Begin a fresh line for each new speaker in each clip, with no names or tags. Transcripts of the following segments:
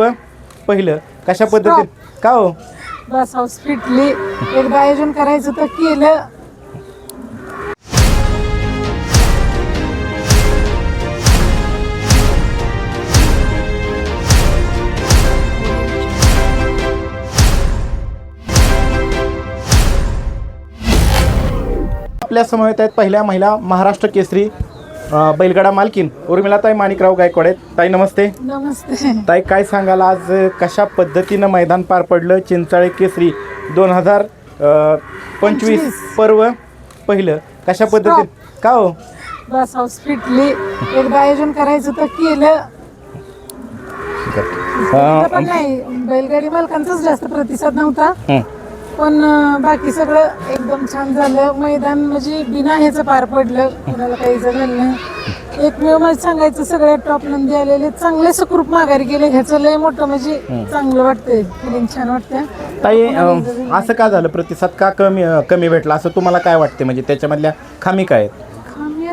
पहिलं. कशा पद्धतीने? का हो?
बस हाऊस फिटली एकदा आयोजन करायचं तर केलं.
आपल्या समवेत आहेत पहिल्या महिला महाराष्ट्र केसरी अ, बैलगाडा मालकीन उर्मिलाताई माणिकराव गायकवाड आहेत. ताई नमस्ते.
नमस्ते.
ताई काय सांगाल आज अ, कशा पद्धतीनं मैदान पार पडलं? चिंचाळे केसरी दोन हजार पंचवीस
पंचवीस.
पर्व पहिलं. कशा पद्धतीने? का हो?
बस हाऊस फिटली. एकदा आयोजन करायचं तर केलं.
अ,
पण नाही. बैलगाडी मालकांचाच जास्त प्रतिसाद नव्हता.
हं.
पण बाकी सगळं एकदम छान झालं. मैदान म्हणजे बिना ह्याचं पार पडलं. कोणाला काही झालं नाही. एकमेव मला सांगायचं सगळ्या टॉप नंदी आलेले. चांगले सुखरूप माघारी गेले. ह्याचं लय मोठं म्हणजे चांगलं वाटतंय. फिलिंग छान वाटतंय.
ताई अ, असं का झालं? प्रतिसाद का कमी कमी भेटला? असं तुम्हाला काय वाटते म्हणजे त्याच्यामधल्या खामी काय आहेत?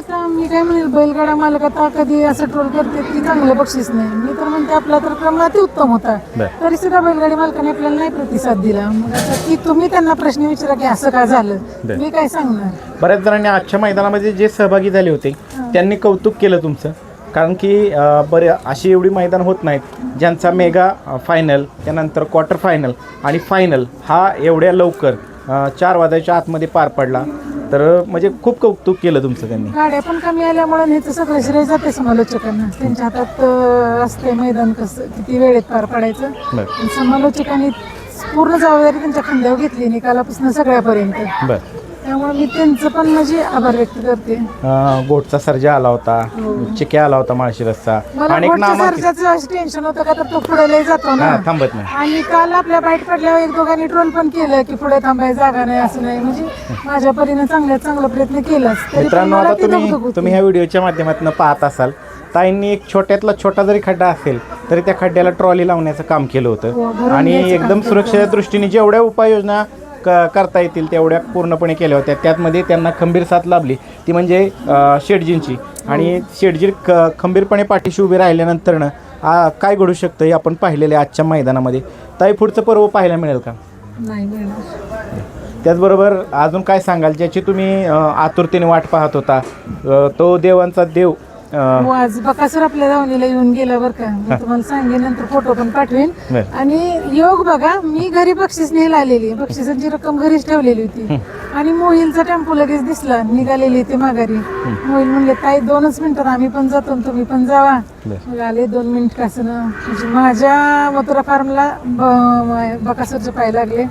मी काय म्हणेल बैलगाडा मालक आता कधी असं ट्रोल करते की चांगलं बक्षीस नाही. मी तर म्हणते आपला तर क्रम अति उत्तम होता.
बर.
तरी सुद्धा बैलगाडी मालकाने आपल्याला नाही प्रतिसाद दिला. मग की तुम्ही त्यांना प्रश्न विचारा की असं का झालं?
बर.
मी काय सांगणार?
बऱ्याच जणांनी आजच्या मैदानामध्ये जे सहभागी झाले होते त्यांनी कौतुक केलं तुमचं. कारण की अ, बरे अशी एवढी मैदान होत नाहीत ज्यांचा मेगा फायनल त्यानंतर क्वार्टर फायनल आणि फायनल हा एवढ्या लवकर अ, चार वाजायच्या आतमध्ये पार पडला. तर म्हणजे खूप कौतुक केलं तुमचं त्यांनी.
गाड्या पण कमी आल्यामुळे ह्याचं सगळं श्रेय जाते समालोचकांना. त्यांच्या हातात अं, असते मैदान कसं किती वेळेत पार पडायचं.
बरं.
समालोचकांनी पूर्ण जबाबदारी त्यांच्या खांद्यावर घेतली निकालापासून सगळ्यापर्यंत.
बरं.
त्यामुळे मी त्यांचं पण म्हणजे आभार व्यक्त करते.
अ, गोटचा सर्जा आला होता. चिक्या आला होता माळशिरसचा
मला
आणि एक
बोटच्या
नामांकित
सर्जाचं असं टेन्शन होतं का तर तो पुढे लय जातो ना.
हा थांबत नाही.
आणि काल आपल्या बाईट पडल्यावर एक दोघांनी ट्रोल पण केलं की पुढे थांबायची जागा नाही असं नाही. म्हणजे माझ्या परीने चांगल्यात चांगला प्रयत्न केलाच. तरी पण
मित्रांनो
मला
आता
ती
तुम्ही
होती.
तुम्ही ह्या व्हिडिओच्या माध्यमातून पाहत असाल ताईंनी एक छोट्यातला छोटा जरी खड्डा असेल तरी त्या खड्ड्याला ट्रॉली लावण्याचं काम केलं
हो,
होतं
भरून
आणि
घ्यायचं
एकदम
केलं.
सुरक्षेच्या दृष्टीने जेवढ्या उपाययोजना क- करता येतील तेवढ्या पूर्णपणे केल्या होत्या. त्यातमध्ये त्यांना खंबीर साथ लाभली. ती म्हणजे शेटजींची. आणि शेटजी ख खंबीरपणे पाठीशी उभी राहिल्यानंतरनं आ, काय घडू शकतं हे आपण पाहिलेलं आहे आजच्या मैदानामध्ये. ताई पुढचं पर्व पाहायला मिळेल का?
नाही
त्याचबरोबर अजून काय सांगाल ज्याची तुम्ही आतुरतेने वाट पाहत होता तो देवांचा देव अं,
हो आज बकासूर आपल्या दावणीला येऊन गेला बरं का. मी तुम्हाला सांगेन नंतर फोटो पण पाठवेन.
बरं.
आणि योग बघा मी घरी बक्षीस न्यायला आलेली बक्षिसांची रक्कम घरीच ठेवलेली होती. आणि मोहिलचा टेम्पो लगेच दिसला. निघालेली ते माघारी. मोहिल म्हणले ताई दोनच मिनिटात आम्ही पण जातो आणि तुम्ही पण जावा.
बरं.
मग आले दोन मिनिट कसं ना म्हणजे माझ्या मथुरा फार्मला बकासूरचे पाय लागले.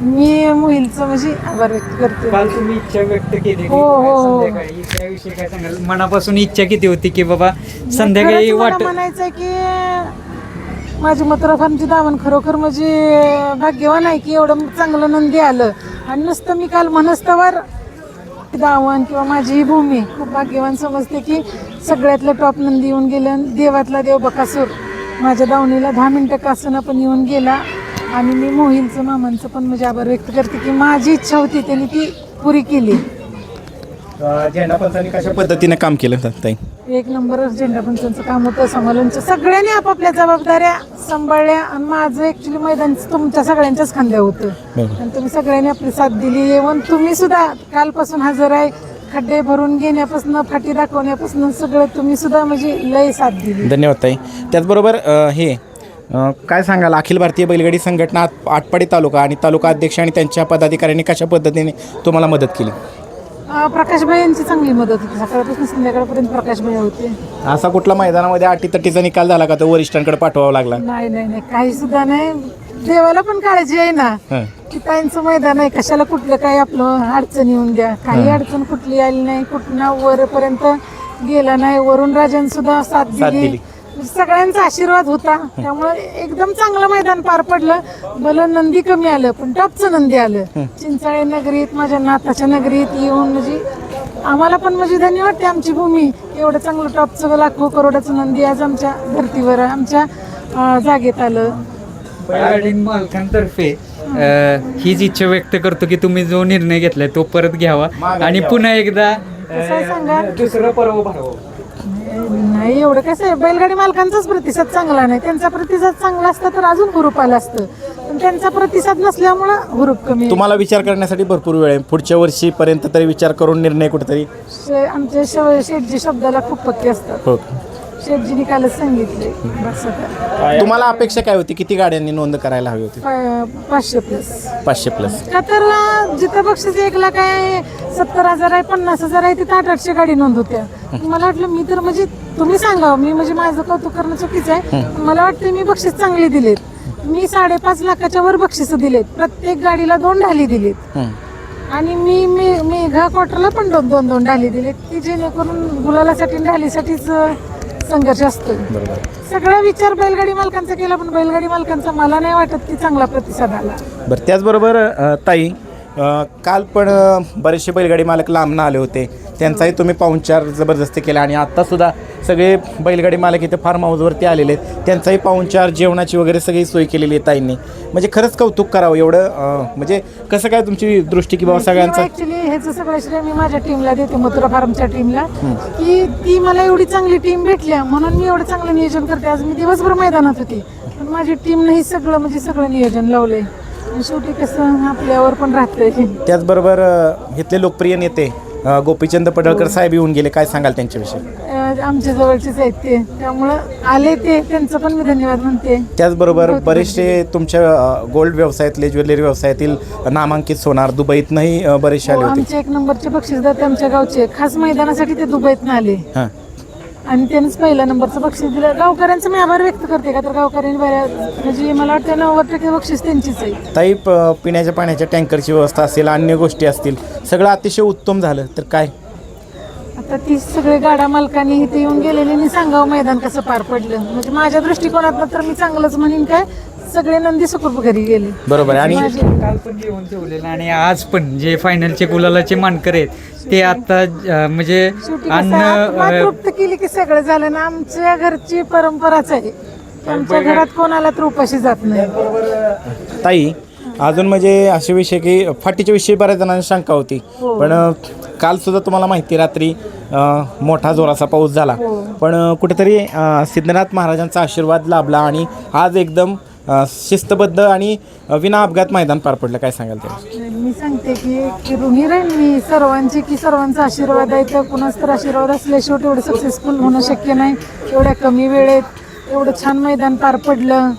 मी मोहिलचं म्हणजे आभार व्यक्त करते.
काल तुम्ही इच्छा व्यक्त केली
हो, हो, हो.
संध्याकाळी त्याविषयी काय सांगाल? मनापासून इच्छा किती होती की बाबा संध्याकाळी
खरंच मला
वाट
म्हणायचं की माझी मथुरा फार्मची दावण खरोखर म्हणजे भाग्यवान आहे की एवढं चांगलं नंदी आलं. आणि नुसतं मी काल मनस्तवर दावण किंवा माझी ही भूमी खूप भाग्यवान समजते की सगळ्यातलं टॉप नंदी येऊन गेलं देवातला देव बकासूर. माझ्या दावणीला दहा मिनिटं कासून पण येऊन गेला. आणि मी मोहिलचं मामांचं पण म्हणजे आभार व्यक्त करते की माझी इच्छा होती त्यांनी ती पुरी केली.
अं, झेंडा पंचांनी कशा पद्धतीने काम केलं ताई?
एक नंबर झेंडा पंचांचं काम होतं समालोनचं सगळ्यांनी आपापल्या जबाबदाऱ्या सांभाळल्या आणि माझं ऍक्च्युली मैदान तुमच्या सगळ्यांच्याच खांद्या होतं.
बरोबर.
आणि तुम्ही सगळ्यांनी आपली साथ दिली येऊन तुम्ही सुद्धा कालपासून हजर आहे खड्डे भरून घेण्यापासून फाटी दाखवण्यापासून सगळं तुम्ही सुद्धा म्हणजे लय साथ दिली.
धन्यवाद ताई. त्याचबरोबर अं, हे अं, काय सांगाल? अखिल भारतीय बैलगाडी संघटना आट- आटपाडी तालुका आणि तालुका अध्यक्ष आणि त्यांच्या पदाधिकाऱ्यांनी कशा पद्धतीने तुम्हाला मदत केली?
अं, यांची चांगली मदत होती. सकाळपासून संध्याकाळपर्यंत प्रकाशभाई होते.
असा कुठला मैदानामध्ये अटीतटीचा निकाल झाला का? तो वरिष्ठांकडे पाठवावा लागला.
नाही नाही नाही. काही सुद्धा नाही. देवाला पण काळजी आहे ना
हं.
की ताईंचं मैदान आहे. कशाला कुठलं काही आपलं अडचण येऊन द्या. काही अडचण कुठली आली नाही कुठनं वरपर्यंत गेला नाही. वरून राजन सुद्धा साथ
साथ
दिली.
दिली.
सगळ्यांचा आशीर्वाद होता. त्यामुळे एकदम चांगलं मैदान पार पडलं. भलं नंदी कमी आलं पण टॉपचं नंदी आलं. चिंचाळे नगरीत माझ्या नाताच्या नगरीत येऊन म्हणजे आम्हाला पण म्हणजे धन्यवाद वाटते आमची भूमी. एवढं चांगलं टॉपचं लाखो करोडाचं नंदी आज आमच्या धर्तीवर आमच्या जागेत आलं.
मालकांतर्फे हीच इच्छा व्यक्त करतो की तुम्ही जो निर्णय घेतलाय तो परत घ्यावा. आणि. पुन्हा एकदा दुसरं पर्व भरावं.
नाही एवढं कसं आहे? बैलगाडी मालकांचाच प्रतिसाद चांगला नाही. त्यांचा प्रतिसाद चांगला असता तर अजून हुरूप आलं असतं. पण त्यांचा प्रतिसाद नसल्यामुळं हुरूप कमी आहे.
तुम्हाला विचार करण्यासाठी भरपूर वेळ आहे. पुढच्या वर्षीपर्यंत तरी विचार करून निर्णय कुठेतरी?
शे- आमच्या शेठजी शब्दाला खूप पत्ते असतात.
हो
शेठजीने कालच सांगितले बस आता.
तुम्हाला अपेक्षा काय होती? किती गाड्यांनी नोंद करायला हवी होती?
पा- पाचशे प्लस
पाचशे प्लस
का तर अं, जिथं बक्षीस एक लाख आहे सत्तर हजार आहे पन्नास हजार आहे तिथं आठ आठशे गाडी नोंद होत्या. मला वाटलं मी तर म्हणजे तुम्ही सांगा मी म्हणजे माझं कौतुक करणं चुकीचं आहे. मला वाटतं मी बक्षीस चांगली दिलेत. मी साडेपाच लाखाच्या वर बक्षीस दिलेत. प्रत्येक गाडीला दोन ढाली दिलेत. आणि मी मी मेघा क्वार्टरला पण दोन दोन दोन ढाली दिलेत. की जेणेकरून गुलालासाठी आणि ढालीसाठीच अं, संघर्ष असतो
बरोबर.
सगळा विचार बैलगाडी मालकांचा केला पण बैलगाडी मालकांचा मला नाही वाटत की चांगला प्रतिसाद आला.
बरं त्याचबरोबर अ, ताई काल पण बरेचसे बैलगाडी मालक लांबनं आले होते. त्यांचाही तुम्ही पाहुणचार जबरदस्ती केला आणि आत्तासुद्धा सगळे बैलगाडी मालक इथे फार्म हाऊसवरती आलेले आहेत. त्यांचाही पाहुणचार जेवणाची वगैरे सगळी सोय केलेली आहे ताईंनी. म्हणजे खरंच कौतुक करावं एवढं अ, म्हणजे कसं काय तुमची दृष्टी की बाबा सगळ्यांचा?
ऍक्च्युली ह्याचं सगळं श्रेय मी माझ्या टीमला देते मथुरा फार्मच्या टीमला की ती मला एवढी चांगली टीम भेटल्या म्हणून मी एवढं चांगलं नियोजन करते. आज मी दिवसभर मैदानात होती. पण माझी टीमनं ही सगळं म्हणजे सगळं नियोजन लावलंय. शेवटी कसं आपल्यावर पण राहतंय.
त्याचबरोबर अ, इथले लोकप्रिय नेते अ, गोपीचंद पडळकर साहेब येऊन गेले. काय सांगाल त्यांच्याविषयी?
अं, आमच्या जवळचेच आहेत ते. त्यामुळं आले ते त्यांचं पण मी धन्यवाद म्हणते.
त्याचबरोबर बरेचसे तुमच्या अ, गोल्ड व्यवसायातले ज्वेलरी व्यवसायातील नामांकित सोनार दुबईतनंही अ, बरेचसे
हो,
आले होते.
आमचे एक नंबरचे बक्षीसदाते आमच्या गावचे. खास मैदानासाठी ते दुबईतनं आले.
हां.
आणि त्यांनीच पहिल्या नंबरचं बक्षीस दिलं. गावकऱ्यांचं मी आभार व्यक्त करते का? तर गावकऱ्यांनी बऱ्या म्हणजे मला वाटतं नव्वद टक्के बक्षीस त्यांचीच आहे.
ताई प- पिण्याच्या पाण्याच्या टँकरची व्यवस्था असेल अन्य गोष्टी असतील सगळं अतिशय उत्तम झालं. तर काय?
आता ती सगळे गाडा मालकांनी इथे येऊन गेलेले सांगावं मैदान कसं पार पडलं. म्हणजे माझ्या दृष्टिकोनातनं तर मी चांगलंच म्हणेन काय? सगळे नंदी सुखरूप घरी गेले.
बरोबर आहे. आणि
काल पण जेवण ठेवलेलं आणि आज पण जे फायनलचे गुलालाचे मानकर आहेत ते आता अं, म्हणजे
शेवटी
अन्न
कसं आत्मा
अं,
तृप्त केली की सगळं झालं ना आमच्या घरची परंपराच आहे. आमच्या घरात कोणाला तर उपाशी जात नाही.
ताई अजून म्हणजे असे विषय की फाटीच्या विषयी बऱ्याच जणांना शंका होती. पण अ, काल सुद्धा तुम्हाला माहिती रात्री अ, मोठा जोराचा पाऊस झाला. पण अ, कुठेतरी अ, सिद्धनाथ महाराजांचा आशीर्वाद लाभला आणि आज एकदम शिस्तबद्ध आणि विना अपघात मैदान पार पडलं. काय सांगाल ते?
मी सांगते की की ऋणी राहीन मी सर्वांची की सर्वांचा आशीर्वाद आहे. तर कुणाच तर आशीर्वाद असल्याशिवाय तेवढं सक्सेसफुल होणं शक्य नाही. एवढ्या कमी वेळेत एवढं छान मैदान पार पडलं.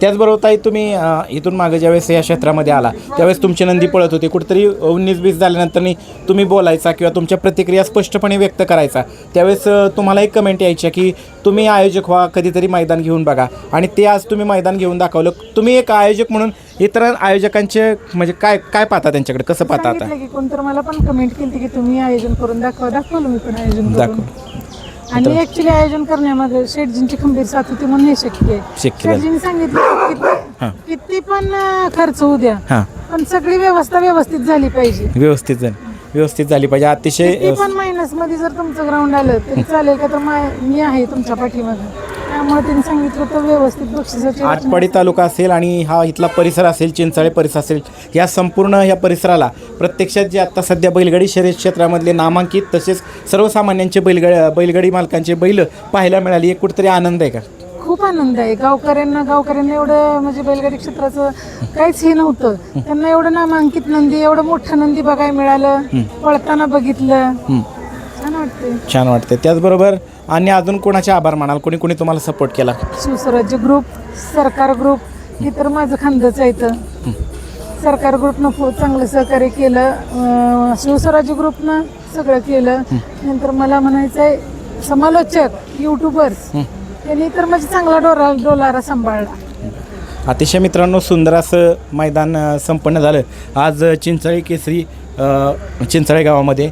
त्याचबरोबर ताई तुम्ही अ, इथून मागे ज्यावेळेस या क्षेत्रामध्ये आला त्यावेळेस तुमची नंदी पळत होती. कुठेतरी उन्नीस बीस झाल्यानंतर तुम्ही बोलायचा किंवा तुमच्या प्रतिक्रिया स्पष्टपणे व्यक्त करायचा. त्यावेळेस अ, तुम्हाला एक कमेंट यायच्या की तुम्ही आयोजक व्हा कधीतरी मैदान घेऊन बघा. आणि ते आज तुम्ही मैदान घेऊन दाखवलं. तुम्ही एक आयोजक म्हणून इतर आयोजकांचे म्हणजे काय काय पाहता त्यांच्याकडे? कसं पाहता आता?
सांगितलं की कोणतर मला पण कमेंट केली की तुम्ही आयोजन करून दाखवा. दाखवलं मी पण आयोजन करून.
दाखव.
आणि ऍक्च्युली आयोजन करण्यामध्ये शेठजींची खंबीर साथ होती म्हणून हे शक्य आहे.
शक्य झालं.
शेठजींनी सांगितलं. की किती- किती पण अं, खर्च होऊ द्या
हां.
पण सगळी व्यवस्था व्यवस्थित झाली पाहिजे.
व्यवस्थित झाली. व्यवस्थित झाली पाहिजे. अतिशय
किती पण मायनसमध्ये जर तुमचं ग्राउंड आलं तरी चालेल का? तर मा- मी आहे तुमच्या पाठीमागे. त्यामुळे त्यांनी सांगितलं तर व्यवस्थित बक्षिसाची
आटपाडी तालुका असेल आणि हा इथला परिसर असेल चिंचाळे परिसर असेल या संपूर्ण या परिसराला प्रत्यक्षात जे आत्ता सध्या बैलगाडी शर्यत क्षेत्रामधले नामांकित तसेच सर्वसामान्यांचे बैलगाडी बैलगाडी मालकांचे बैल पाहायला मिळाली. एक कुठेतरी आनंद आहे का?
खूप आनंद आहे. गावकऱ्यांना गावकऱ्यांना एवढं म्हणजे बैलगाडी क्षेत्राचं काहीच हे नव्हतं. त्यांना एवढं नामांकित नंदी एवढं मोठं नंदी बघायला मिळालं. पळताना बघितलं. छान वाटते
छान वाटते त्याचबरोबर आणि अजून कोणाचे आभार मानाल? कोणी कोणी तुम्हाला सपोर्ट केला?
शिवस्वराज्य ग्रुप सरकार ग्रुप हे तर माझं खांदच आहे इथं. सरकार ग्रुपनं खूप चांगलं सहकार्य केलं. शिवस्वराज्य ग्रुपनं सगळं केलं. नंतर मला म्हणायचं आहे समालोचक युट्यूबर्स त्यांनी तर म्हणजे चांगला डोरा डोलारा सांभाळला.
अतिशय मित्रांनो सुंदर असं मैदान संपन्न झालं. आज चिंचाळे केसरी चिंचळे गावामध्ये.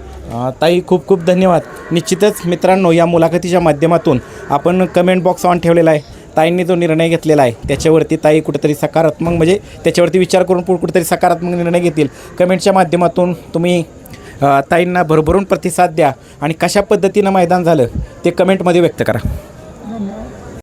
ताई खूप खूप धन्यवाद. निश्चितच मित्रांनो या मुलाखतीच्या माध्यमातून आपण कमेंट बॉक्स ऑन ठेवलेला आहे. ताईंनी जो निर्णय घेतलेला आहे त्याच्यावरती ताई कुठेतरी सकारात्मक म्हणजे त्याच्यावरती विचार करून कुठेतरी सकारात्मक निर्णय घेतील. कमेंटच्या माध्यमातून तुम्ही ताईंना भरभरून प्रतिसाद द्या आणि कशा पद्धतीनं मैदान झालं ते कमेंटमध्ये व्यक्त करा.
धन्यवाद.